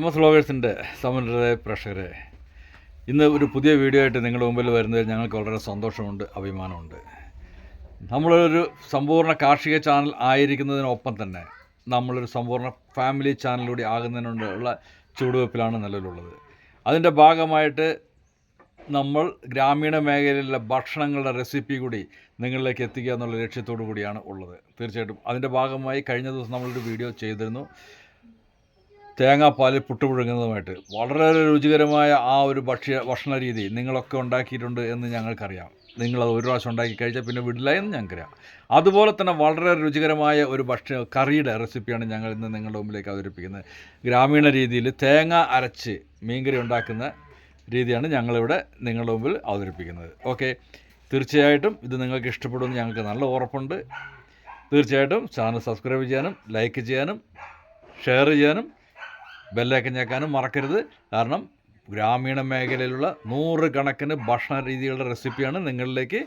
M S വ്ളോഗേഴ്സിന്റെ സമന്വയ പ്രേക്ഷകരെ ഇന്ന് ഒരു പുതിയ വീഡിയോ ആയിട്ട് നിങ്ങളുടെ മുമ്പിൽ വരുന്നതിൽ ഞങ്ങൾക്ക് വളരെ സന്തോഷമുണ്ട് അഭിമാനമുണ്ട്. നമ്മളൊരു സമ്പൂർണ കാർഷിക ചാനൽ ആയിരിക്കുന്നതിനൊപ്പം തന്നെ നമ്മളൊരു സമ്പൂർണ ഫാമിലി ചാനലിലൂടെ ആകുന്നതിനുള്ള ചുവടുവയ്പ്പിലാണ് നിലവിലുള്ളത്. അതിന്റെ ഭാഗമായിട്ട് നമ്മൾ ഗ്രാമീണ മേഖലയിലെ ഭക്ഷണങ്ങളുടെ റെസിപ്പി കൂടി നിങ്ങളിലേക്ക് എത്തിക്കുക എന്നുള്ള ലക്ഷ്യത്തോടു കൂടിയാണ് ഉള്ളത്. തീർച്ചയായിട്ടും അതിന്റെ ഭാഗമായി കഴിഞ്ഞ ദിവസം നമ്മളൊരു വീഡിയോ ചെയ്തിരുന്നു. തേങ്ങാപ്പാൽ പുട്ടുപുഴുങ്ങുന്നതുമായിട്ട് വളരെ രുചികരമായ ആ ഒരു ഭക്ഷ്യ ഭക്ഷണ രീതി നിങ്ങളൊക്കെ ഉണ്ടാക്കിയിട്ടുണ്ട് എന്ന് ഞങ്ങൾക്കറിയാം. നിങ്ങളത് ഒരു പ്രാവശ്യം ഉണ്ടാക്കി കഴിച്ചാൽ പിന്നെ വിടില്ല എന്ന് ഞങ്ങൾക്കറിയാം. അതുപോലെ തന്നെ വളരെ രുചികരമായ ഒരു ഭക്ഷ്യ കറിയുടെ റെസിപ്പിയാണ് ഞങ്ങൾ ഇന്ന് നിങ്ങളുടെ മുമ്പിലേക്ക് അവതരിപ്പിക്കുന്നത്. ഗ്രാമീണ രീതിയിൽ തേങ്ങ അരച്ച് മീൻകറി ഉണ്ടാക്കുന്ന രീതിയാണ് ഞങ്ങളിവിടെ നിങ്ങളുടെ മുമ്പിൽ അവതരിപ്പിക്കുന്നത്. ഓക്കെ. തീർച്ചയായിട്ടും ഇത് നിങ്ങൾക്ക് ഇഷ്ടപ്പെടുമെന്ന് ഞങ്ങൾക്ക് നല്ല ഉറപ്പുണ്ട്. തീർച്ചയായിട്ടും ചാനൽ സബ്സ്ക്രൈബ് ചെയ്യാനും ലൈക്ക് ചെയ്യാനും ഷെയർ ചെയ്യാനും ബെല്ലൈക്കൻ ഞെക്കാനും മറക്കരുത്. കാരണം ഗ്രാമീണ മേഖലയിലുള്ള നൂറ് കണക്കിന് ഭക്ഷണ രീതികളുടെ റെസിപ്പിയാണ് നിങ്ങളിലേക്ക്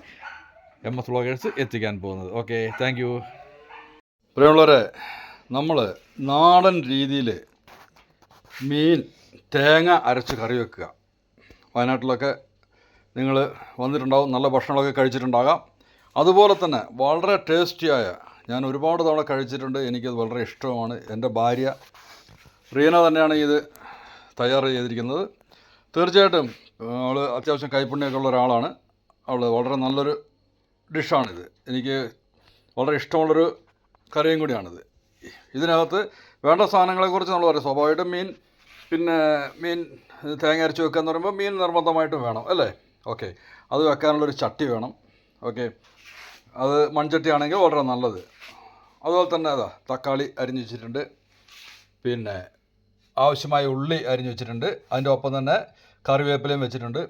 എം എസ് വ്ളോഗേഴ്സ് എത്തിക്കാൻ പോകുന്നത്. ഓക്കെ താങ്ക് യു പ്രിയമുള്ളവരെ നമ്മൾ നാടൻ രീതിയിൽ മീൻ തേങ്ങ അരച്ച് കറി വെക്കുക. വയനാട്ടിലൊക്കെ നിങ്ങൾ വന്നിട്ടുണ്ടാവും നല്ല ഭക്ഷണങ്ങളൊക്കെ കഴിച്ചിട്ടുണ്ടാകാം. അതുപോലെ തന്നെ വളരെ ടേസ്റ്റിയായ ഞാൻ ഒരുപാട് തവണ കഴിച്ചിട്ടുണ്ട് എനിക്കത് വളരെ ഇഷ്ടമാണ്. എന്റെ ഭാര്യ റീന തന്നെയാണ് ഇത് തയ്യാർ ചെയ്തിരിക്കുന്നത്. തീർച്ചയായിട്ടും അവൾ അത്യാവശ്യം കൈപ്പുണ്യമൊക്കെ ഉള്ള ഒരാളാണ്. അവൾ വളരെ നല്ലൊരു ഡിഷാണിത്. എനിക്ക് വളരെ ഇഷ്ടമുള്ളൊരു കറിയും കൂടിയാണിത്. ഇതിനകത്ത് വേണ്ട സാധനങ്ങളെക്കുറിച്ച് നമ്മൾ പറയാം. സ്വാഭാവികമായിട്ടും മീൻ പിന്നെ മീൻ തേങ്ങ അരച്ച് വെക്കുക എന്ന് പറയുമ്പോൾ മീൻ നിർബന്ധമായിട്ടും വേണം അല്ലേ? ഓക്കെ. അത് വെക്കാനുള്ളൊരു ചട്ടി വേണം. ഓക്കെ. അത് മൺചട്ടി ആണെങ്കിൽ വളരെ നല്ലത്. അതുപോലെ തന്നെ അതാ തക്കാളി അരിഞ്ഞ് വെച്ചിട്ടുണ്ട്. പിന്നെ ആവശ്യമായ ഉള്ളി അരിഞ്ഞ് വെച്ചിട്ടുണ്ട്. അതിന്റെ ഒപ്പം തന്നെ കറിവേപ്പിലയും വെച്ചിട്ടുണ്ട്.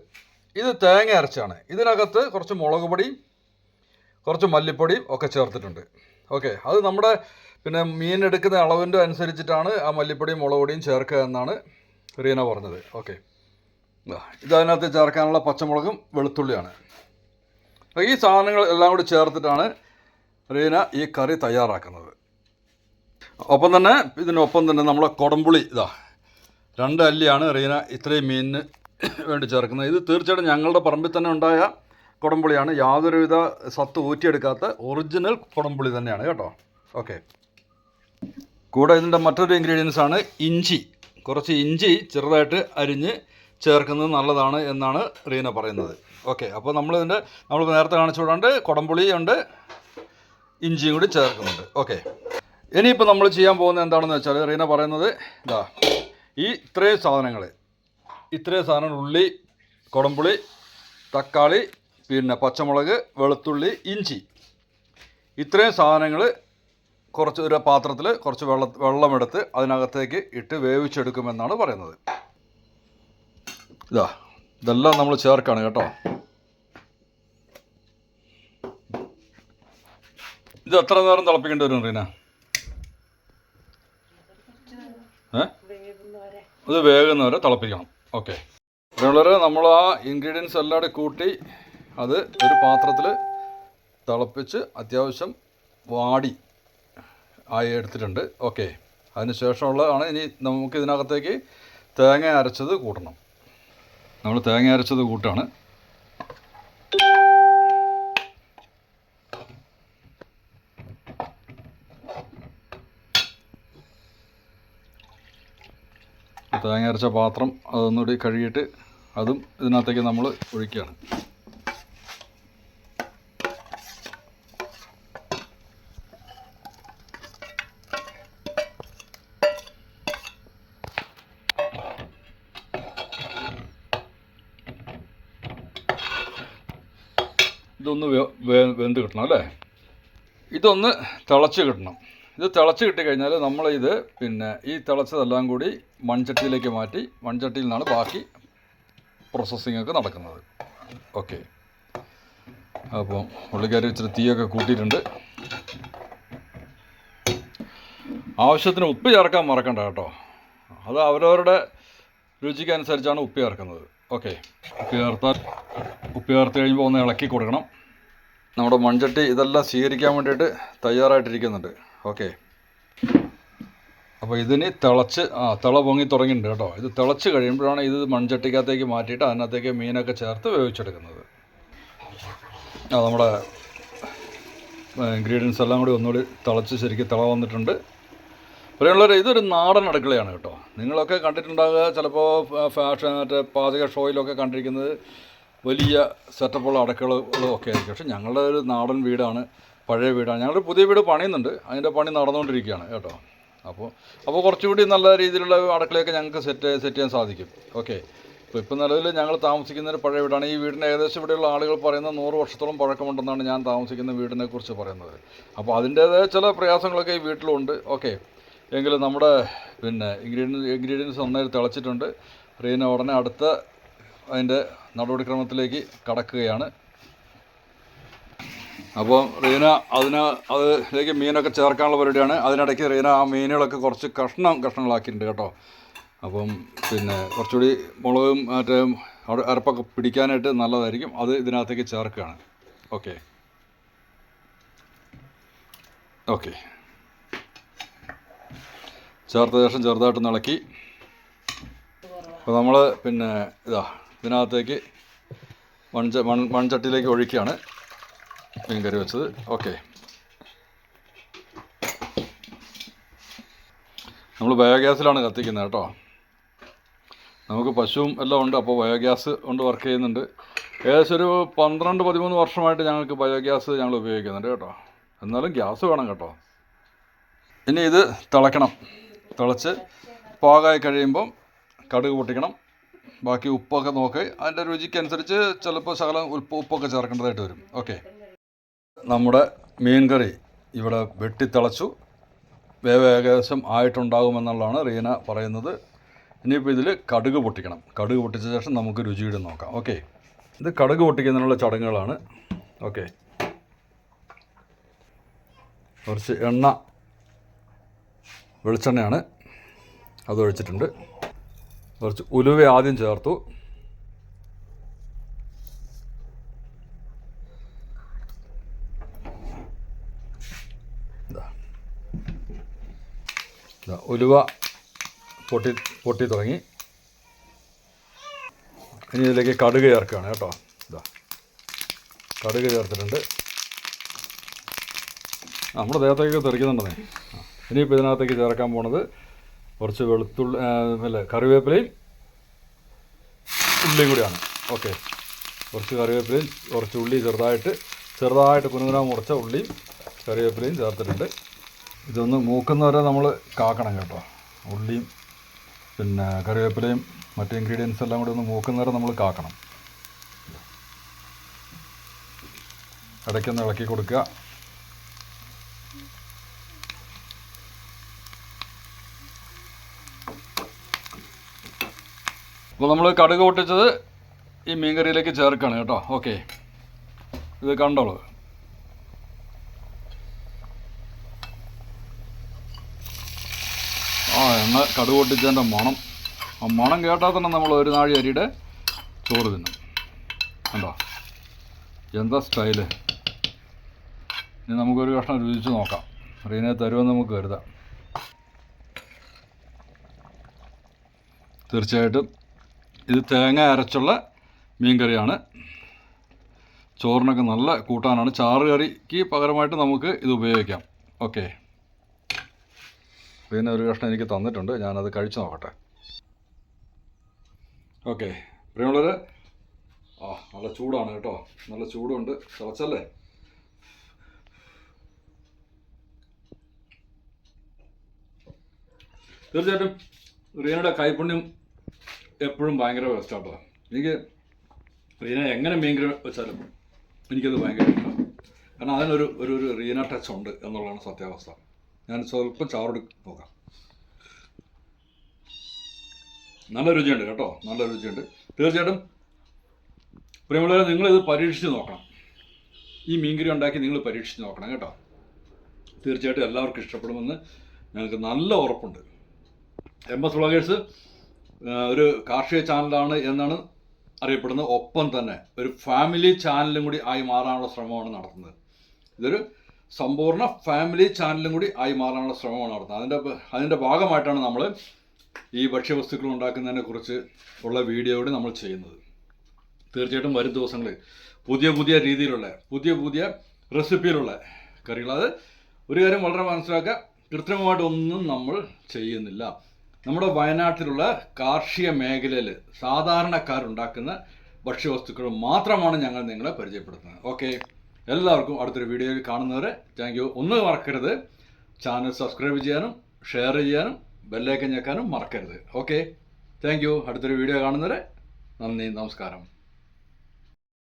ഇത് തേങ്ങ അരച്ചാണ്. ഇതിനകത്ത് കുറച്ച് മുളക് പൊടിയും കുറച്ച് മല്ലിപ്പൊടിയും ഒക്കെ ചേർത്തിട്ടുണ്ട്. ഓക്കെ. അത് നമ്മുടെ പിന്നെ മീൻ എടുക്കുന്ന അളവിന്റെ അനുസരിച്ചിട്ടാണ് ആ മല്ലിപ്പൊടിയും മുളക് പൊടിയും ചേർക്കുക എന്നാണ് റീന പറഞ്ഞത്. ഓക്കെ. ഇതതിനകത്ത് ചേർക്കാനുള്ള പച്ചമുളകും വെളുത്തുള്ളിയാണ്. ഈ സാധനങ്ങൾ എല്ലാം കൂടി ചേർത്തിട്ടാണ് റീന ഈ കറി തയ്യാറാക്കുന്നത്. ഒപ്പം തന്നെ ഇതിനൊപ്പം തന്നെ നമ്മളെ കൊടംപുളി ഇതാ രണ്ട് അല്ലിയാണ് റീന ഇത്രയും മീനിന് വേണ്ടി ചേർക്കുന്നത്. ഇത് തീർച്ചയായിട്ടും ഞങ്ങളുടെ പറമ്പിൽ തന്നെ ഉണ്ടായ കുടംപുളിയാണ്. യാതൊരുവിധ സത്ത് ഊറ്റിയെടുക്കാത്ത ഒറിജിനൽ കുടംപുളി തന്നെയാണ് കേട്ടോ. ഓക്കെ. കൂടെ ഇതിന്റെ മറ്റൊരു ഇൻഗ്രീഡിയൻസ് ആണ് ഇഞ്ചി. കുറച്ച് ഇഞ്ചി ചെറുതായിട്ട് അരിഞ്ഞ് ചേർക്കുന്നത് നല്ലതാണ് എന്നാണ് റീന പറയുന്നത്. ഓക്കെ അപ്പോൾ നമ്മളിതിന്റെ നമ്മൾ നേരത്തെ കാണിച്ചു വിടാണ്ട് കുടംപുളി ഉണ്ട് ഇഞ്ചിയും കൂടി ചേർക്കുന്നുണ്ട്. ഓക്കെ. ഇനിയിപ്പോൾ നമ്മൾ ചെയ്യാൻ പോകുന്നത് എന്താണെന്ന് വെച്ചാൽ റീന പറയുന്നത് ഇതാ ഈ ഇത്രയും സാധനങ്ങൾ ഇത്രയും സാധനങ്ങൾ ഉള്ളി കുടംപുളി തക്കാളി പിന്നെ പച്ചമുളക് വെളുത്തുള്ളി ഇഞ്ചി. ഇത്രയും സാധനങ്ങൾ കുറച്ച് ഒരു പാത്രത്തിൽ കുറച്ച് വെള്ള വെള്ളമെടുത്ത് അതിനകത്തേക്ക് ഇട്ട് വേവിച്ചെടുക്കുമെന്നാണ് പറയുന്നത്. ഇതാ ഇതെല്ലാം നമ്മൾ ചേർക്കാണ് കേട്ടോ. ഇത് എത്ര നേരം തിളപ്പിക്കേണ്ടി വരും റീന? ഇത് വേകുന്നവരെ തിളപ്പിക്കണം. ഓക്കെ വളരെ നമ്മൾ ആ ഇൻഗ്രീഡിയൻസ് എല്ലാം കൂടി കൂട്ടി അത് ഒരു പാത്രത്തിൽ തിളപ്പിച്ച് അത്യാവശ്യം വാടി ആയി എടുത്തിട്ടുണ്ട്. ഓക്കെ അതിന് ശേഷമുള്ളതാണ് ഇനി നമുക്ക് ഇതിനകത്തേക്ക് തേങ്ങ അരച്ചത് കൂട്ടണം. നമ്മൾ തേങ്ങ അരച്ചത് കൂട്ടാണ്. തേങ്ങ അരച്ച പാത്രം അതൊന്നുകൂടി കഴുകിയിട്ട് അതും ഇതിനകത്തേക്ക് നമ്മൾ ഒഴിക്കുകയാണ്. ഇതൊന്ന് വെന്ത് കിട്ടണം അല്ലേ? ഇതൊന്ന് തിളച്ച് കിട്ടണം. ഇത് തിളച്ച് കിട്ടിക്കഴിഞ്ഞാൽ നമ്മളിത് പിന്നെ ഈ തിളച്ചതെല്ലാം കൂടി മൺചട്ടിയിലേക്ക് മാറ്റി മൺചട്ടിയിൽ നിന്നാണ് ബാക്കി പ്രോസസ്സിംഗ് ഒക്കെ നടക്കുന്നത്. ഓക്കെ അപ്പോൾ പുള്ളിക്കാരി ഇച്ചിരി തീയൊക്കെ കൂട്ടിയിട്ടുണ്ട്. ആവശ്യത്തിന് ഉപ്പ് ചേർക്കാൻ മറക്കണ്ട കേട്ടോ. അത് അവരവരുടെ രുചിക്കനുസരിച്ചാണ് ഉപ്പ് ചേർക്കുന്നത്. ഓക്കെ ഉപ്പ് ചേർത്താൽ ഉപ്പ് ചേർത്ത് കഴിയുമ്പോൾ ഒന്ന് ഇളക്കി കൊടുക്കണം. നമ്മുടെ മൺചട്ടി ഇതെല്ലാം സ്വീകരിക്കാൻ വേണ്ടിയിട്ട് തയ്യാറായിട്ടിരിക്കുന്നുണ്ട്. ഓക്കെ. അപ്പോൾ ഇതിന് തിളച്ച് ആ തിള പൊങ്ങി തുടങ്ങിയിട്ടുണ്ട് കേട്ടോ. ഇത് തിളച്ച് കഴിയുമ്പോഴാണ് ഇത് മൺചട്ടിക്കകത്തേക്ക് മാറ്റിയിട്ട് അതിനകത്തേക്ക് മീനൊക്കെ ചേർത്ത് വേവിച്ചെടുക്കുന്നത്. ആ നമ്മുടെ ഇൻഗ്രീഡിയൻസ് എല്ലാം കൂടി ഒന്നുകൂടി തിളച്ച് ശരിക്കും തിള വന്നിട്ടുണ്ട്. പറയുള്ളവരെ ഇതൊരു നാടൻ അടുക്കളയാണ് കേട്ടോ. നിങ്ങളൊക്കെ കണ്ടിട്ടുണ്ടാകുക ചിലപ്പോൾ ഫാഷൻ മറ്റേ പാചക ഷോയിലൊക്കെ കണ്ടിരിക്കുന്നത് വലിയ സെറ്റപ്പുള്ള അടുക്കളകളും ഒക്കെ ആയിരിക്കും. പക്ഷെ ഞങ്ങളുടെ ഒരു നാടൻ വീടാണ്. പഴയ വീടാണ്. ഞങ്ങളൊരു പുതിയ വീട് പണിയുന്നുണ്ട്. അതിന്റെ പണി നടന്നുകൊണ്ടിരിക്കുകയാണ് കേട്ടോ. അപ്പോൾ അപ്പോൾ കുറച്ചുകൂടി നല്ല രീതിയിലുള്ള അടുക്കളയൊക്കെ ഞങ്ങൾക്ക് സെറ്റ് സെറ്റ് ചെയ്യാൻ സാധിക്കും. ഓക്കെ ഇപ്പോൾ ഇപ്പം നിലവിൽ ഞങ്ങൾ താമസിക്കുന്ന ഒരു പഴയ വീടാണ്. ഈ വീടിന് ഏകദേശം ഇവിടെയുള്ള ആളുകൾ പറയുന്ന നൂറ് വർഷത്തോളം പഴക്കമുണ്ടെന്നാണ് ഞാൻ താമസിക്കുന്ന വീടിനെ കുറിച്ച് പറയുന്നത്. അപ്പോൾ അതിന്റേതായ ചില പ്രയാസങ്ങളൊക്കെ ഈ വീട്ടിലുണ്ട്. ഓക്കെ എങ്കിലും നമ്മുടെ പിന്നെ ഇൻഗ്രീഡിയൻസ് ഇൻഗ്രീഡിയൻസ് നന്നായി തിളച്ചിട്ടുണ്ട്. റീന ഉടനെ അടുത്ത അതിന്റെ നടപടിക്രമത്തിലേക്ക് കടക്കുകയാണ്. അപ്പോൾ റീന അതിന് അതിലേക്ക് മീനൊക്കെ ചേർക്കാനുള്ള പരിപാടിയാണ്. അതിനിടയ്ക്ക് റീന ആ മീനുകളൊക്കെ കുറച്ച് കഷ്ണം കഷ്ണങ്ങളാക്കിയിട്ടുണ്ട് കേട്ടോ. അപ്പം പിന്നെ കുറച്ചുകൂടി മുളകും മറ്റേ അര- അരപ്പൊക്കെ പിടിക്കാനായിട്ട് നല്ലതായിരിക്കും. അത് ഇതിനകത്തേക്ക് ചേർക്കുകയാണ്. ഓക്കെ. ഓക്കെ. ചേർത്ത ശേഷം ചെറുതായിട്ട് ഇളക്കി. അപ്പോൾ നമ്മൾ പിന്നെ ഇതാ ഇതിനകത്തേക്ക് മൺച മൺ മൺചട്ടിയിലേക്ക് ഒഴിക്കുകയാണ്. മീൻ കറി വെച്ചത്? ഓക്കെ നമ്മൾ ബയോഗ്യാസിലാണ് കത്തിക്കുന്നത് കേട്ടോ. നമുക്ക് പശുവും എല്ലാം ഉണ്ട് അപ്പോൾ ബയോഗ്യാസ് കൊണ്ട് വർക്ക് ചെയ്യുന്നുണ്ട്. ഏകദേശം ഒരു പന്ത്രണ്ട് പതിമൂന്ന് വർഷമായിട്ട് ഞങ്ങൾക്ക് ബയോഗ്യാസ് ഞങ്ങൾ ഉപയോഗിക്കുന്നുണ്ട് കേട്ടോ. എന്നാലും ഗ്യാസ് വേണം കേട്ടോ. ഇനി ഇത് തിളക്കണം. തിളച്ച് പാകമായി കഴിയുമ്പം കടുക് പൊട്ടിക്കണം. ബാക്കി ഉപ്പൊക്കെ നോക്കി. അതിന്റെ രുചിക്കനുസരിച്ച് ചിലപ്പോൾ ശകലം ഉപ്പ് ഉപ്പൊക്കെ ചേർക്കേണ്ടതായിട്ട് വരും. ഓക്കെ നമ്മുടെ മീൻകറി ഇവിടെ വെട്ടിത്തിളച്ചു. വേവ് ഏകദേശം ആയിട്ടുണ്ടാകുമെന്നുള്ളതാണ് റീന പറയുന്നത്. ഇനിയിപ്പോൾ ഇതിൽ കടുക് പൊട്ടിക്കണം. കടുക് പൊട്ടിച്ച ശേഷം നമുക്ക് രുചിയുടെ നോക്കാം. ഓക്കെ. ഇത് കടുക് പൊട്ടിക്കുന്നതിനുള്ള ചടങ്ങുകളാണ്. ഓക്കെ. കുറച്ച് എണ്ണ വെളിച്ചെണ്ണയാണ് അത് ഒഴിച്ചിട്ടുണ്ട്. കുറച്ച് ഉലുവ ആദ്യം ചേർത്തു. ഉലുവ പൊട്ടി പൊട്ടി തുടങ്ങി. ഇനി ഇതിലേക്ക് കടുക് ചേർക്കുകയാണ് കേട്ടോ. ഇതാ. കടുക് ചേർത്തിട്ടുണ്ട്. നമ്മുടെ ദേഹത്തേക്ക് തെറിക്കുന്നുണ്ടെന്നേ. ഇനിയിപ്പോൾ ഇതിനകത്തേക്ക് ചേർക്കാൻ പോണത് കുറച്ച് വെളുത്തുള്ളി അല്ല കറിവേപ്പിലയും ഉള്ളിയും കൂടിയാണ്. ഓക്കെ. കുറച്ച് കറിവേപ്പിലയും കുറച്ച് ഉള്ളി ചെറുതായിട്ട് ചെറുതായിട്ട് കുനുകുന മുറച്ച ഉള്ളിയും കറിവേപ്പിലയും ചേർത്തിട്ടുണ്ട്. ഇതൊന്ന് മൂക്കുന്നവരെ നമ്മൾ കാക്കണം കേട്ടോ. ഉള്ളിയും പിന്നെ കറിവേപ്പിലയും മറ്റു ഇൻഗ്രീഡിയൻസ് എല്ലാം കൂടി ഒന്ന് മൂക്കുന്നവരെ നമ്മൾ കാക്കണം. ഇടയ്ക്കൊന്ന് ഇളക്കി കൊടുക്കുക. അപ്പോൾ നമ്മൾ കടുക് പൊട്ടിച്ചത് ഈ മീൻകറിയിലേക്ക് ചേർക്കുകയാണ് കേട്ടോ. ഓക്കെ. ഇത് കണ്ടോളൂ ആ എണ്ണ കടുക് പൊട്ടിച്ചതിന്റെ മണം. ആ മണം കേട്ടാൽ തന്നെ നമ്മൾ ഒരു നാഴി അരിയുടെ ചോറ് തിന്നും. കണ്ടോ? എന്താ സ്റ്റൈൽ? ഇനി നമുക്കൊരു കഷ്ണം രുചിച്ച് നോക്കാം. റീനെ തരുമെന്ന് നമുക്ക് കരുതാം. തീർച്ചയായിട്ടും ഇത് തേങ്ങ അരച്ചുള്ള മീൻകറിയാണ്. ചോറിനൊക്കെ നല്ല കൂട്ടാനാണ്. ചാറ് കറിക്ക് പകരമായിട്ട് നമുക്ക് ഇത് ഉപയോഗിക്കാം. ഓക്കെ. പിന്നെ ഒരു കഷ്ണം എനിക്ക് തന്നിട്ടുണ്ട്. ഞാനത് കഴിച്ചു നോക്കട്ടെ. ഓക്കെ. പ്രിയമുള്ളവർ ആ നല്ല ചൂടാണ് കേട്ടോ. നല്ല ചൂടുണ്ട്. തിളച്ചല്ലേ? തീർച്ചയായിട്ടും റീനയുടെ കൈപ്പുണ്യം എപ്പോഴും ഭയങ്കര ബെസ്റ്റാട്ടോ എനിക്ക് റീന എങ്ങനെ മീൻകറി വെച്ചാലും എനിക്കത് ഭയങ്കര ഇഷ്ടമാണ്. കാരണം അതിനൊരു ഒരു ഒരു റീന ടച്ച് ഉണ്ട് എന്നുള്ളതാണ് സത്യാവസ്ഥ. ഞാൻ സ്വല്പം ചാറോട് നോക്കാം നല്ല രുചിയുണ്ട് കേട്ടോ നല്ല രുചിയുണ്ട്. തീർച്ചയായിട്ടും പ്രിയമുള്ളവരെ നിങ്ങളിത് പരീക്ഷിച്ച് നോക്കണം. ഈ മീൻകറി ഉണ്ടാക്കി നിങ്ങൾ പരീക്ഷിച്ച് നോക്കണം കേട്ടോ. തീർച്ചയായിട്ടും എല്ലാവർക്കും ഇഷ്ടപ്പെടുമെന്ന് ഞങ്ങൾക്ക് നല്ല ഉറപ്പുണ്ട്. എം എസ് വ്ളോഗേഴ്സ് ഒരു കാർഷിക ചാനലാണ് എന്നാണ് അറിയപ്പെടുന്നത്. ഒപ്പം തന്നെ ഒരു ഫാമിലി ചാനലും കൂടി ആയി മാറാനുള്ള ശ്രമമാണ് നടത്തുന്നത്. ഇതൊരു സമ്പൂർണ ഫാമിലി ചാനലും കൂടി ആയി മാറാനുള്ള ശ്രമമാണ് നടത്തുന്നത്. അതിന്റെ അതിന്റെ ഭാഗമായിട്ടാണ് നമ്മൾ ഈ ഭക്ഷ്യവസ്തുക്കൾ ഉണ്ടാക്കുന്നതിനെ കുറിച്ച് ഉള്ള വീഡിയോ കൂടി നമ്മൾ ചെയ്യുന്നത്. തീർച്ചയായിട്ടും വരും ദിവസങ്ങളിൽ പുതിയ പുതിയ രീതിയിലുള്ള പുതിയ പുതിയ റെസിപ്പിയിലുള്ള കറികൾ. അത് ഒരു കാര്യം വളരെ മനസ്സിലാക്കുക കൃത്രിമമായിട്ടൊന്നും നമ്മൾ ചെയ്യുന്നില്ല. നമ്മുടെ വയനാട്ടിലുള്ള കാർഷിക മേഖലയിൽ സാധാരണക്കാരുണ്ടാക്കുന്ന ഭക്ഷ്യവസ്തുക്കൾ മാത്രമാണ് ഞങ്ങൾ നിങ്ങളെ പരിചയപ്പെടുത്തുന്നത്. ഓക്കെ എല്ലാവർക്കും അടുത്തൊരു വീഡിയോയിൽ കാണുന്നവരെ താങ്ക് യു ഒന്നും മറക്കരുത്. ചാനൽ സബ്സ്ക്രൈബ് ചെയ്യാനും ഷെയർ ചെയ്യാനും ബെല്ലൈക്കൻ ഞെക്കാനും മറക്കരുത്. ഓക്കെ താങ്ക് യു അടുത്തൊരു വീഡിയോ കാണുന്നവരെ നന്ദി നമസ്കാരം.